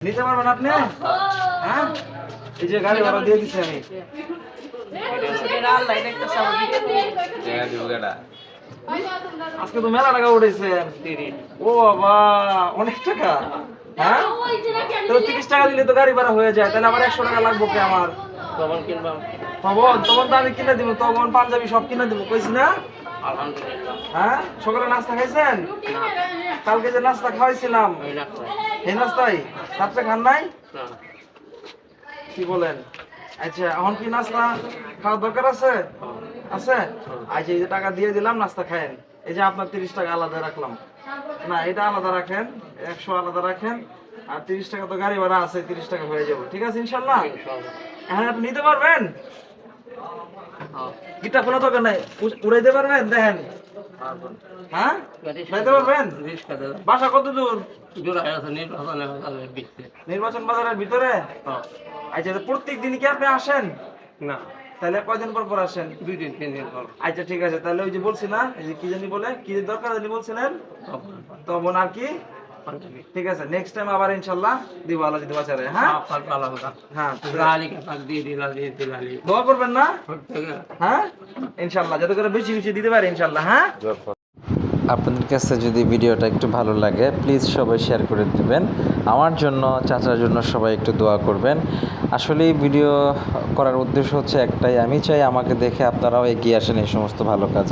নিতে পারবেন আপনি? হ্যাঁ? এই যে গাড়ি ভাড়া দিয়ে দিচ্ছি আমি। আজকে তো মেলা টাকা উঠেছেন ও বাবা অনেক টাকা? হ্যাঁ? তো তিরিশ টাকা দিলে তো গাড়ি ভাড়া হয়ে যায় তাহলে আবার একশো টাকা লাগবো কি আমার? তখন তখন তো আমি কিনে দিব তখন পাঞ্জাবি সব কিনে দিব কইছি না? হ্যাঁ? সকালে নাস্তা খাইছেন? কালকে যে নাস্তা খাওয়াইছিলাম। এই নাস্তাই রাত্রে খান নাই? কি বলেন? আচ্ছা এখন কি নাস্তা খাওয়ার দরকার আছে? আছে? আচ্ছা এই যে টাকা দিয়ে দিলাম নাস্তা খায়েন। এই যে আপনার তিরিশ টাকা আলাদা রাখলাম। না এটা আলাদা রাখেন একশো আলাদা রাখেন আর তিরিশ টাকা তো গাড়ি ভাড়া আছে তিরিশ টাকা হয়ে যাবে। ঠিক আছে ইনশাল্লাহ? হ্যাঁ আপনি নিতে পারবেন? গিটার কোনো দরকার নাই উড়াইতে পারবেন? দেখেন। হ্যাঁ? পারবেন বাসা কত দূর নির্বাচন বাজারের ভিতরে? আচ্ছা প্রত্যেক দিন কি আপনি আসেন? না। তাহলে কয়দিন পর পর আসেন? দুই দিন তিন দিন পর। আচ্ছা ঠিক আছে। তাহলে ওই যে বলছি না এই যে কি জানি বলে কি দরকার জানি বলছিলেন? তখন আর কি? ঠিক আছে নেক্সট টাইম আবার ইনশাল্লাহ দিব আল্লাহ যদি বাঁচারে হ্যাঁ? হ্যাঁ দোয়া করবেন না? হ্যাঁ? ইনশাল্লাহ যাতে করে বেশি বেশি দিতে পারে ইনশাল্লাহ হ্যাঁ? আপনাদের কাছে যদি ভিডিওটা একটু ভালো লাগে প্লিজ সবাই শেয়ার করে দিবেন। আমার জন্য চাচার জন্য সবাই একটু দোয়া করবেন। আসলে ভিডিও করার উদ্দেশ্য হচ্ছে একটাই আমি চাই আমাকে দেখে আপনারাও এগিয়ে আসেন এই সমস্ত ভালো কাজে।